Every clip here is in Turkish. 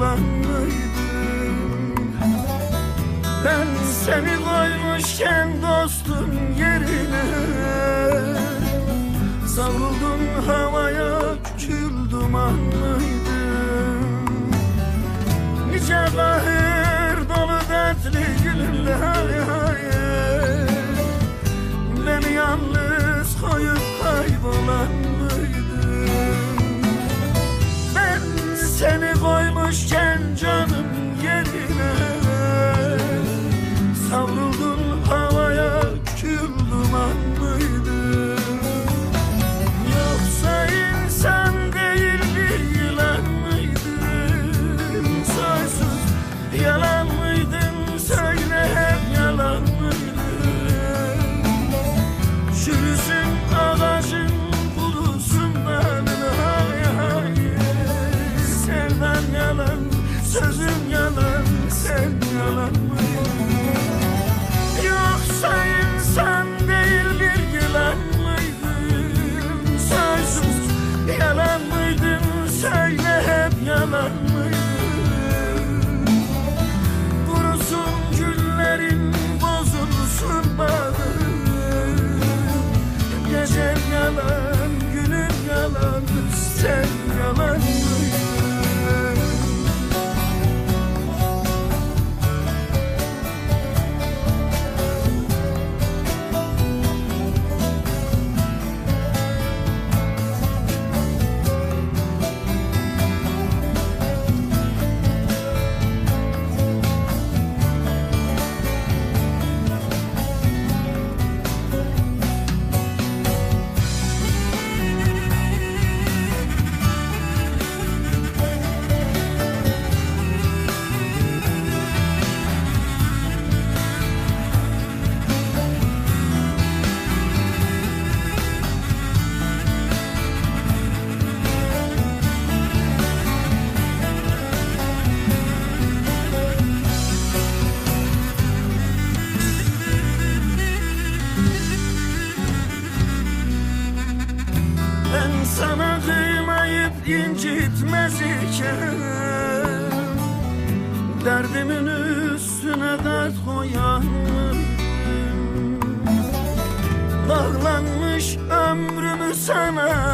olan mıydın? Ben seni koymuşken dostum yerine Savruldum havaya küçüldüm anlayın Lauro do incitmez iken Derdimin üstüne dert koyarım. Bağlanmış ömrümü sana.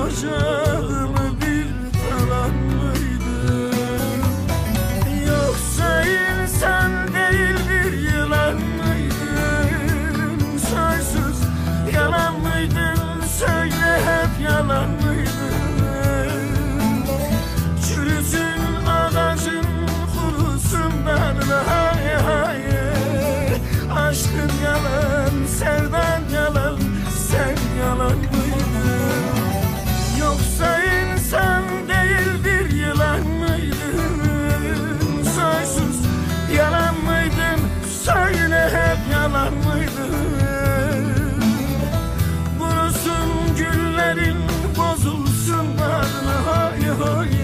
olacak Ellerin bozulsunlar hay hay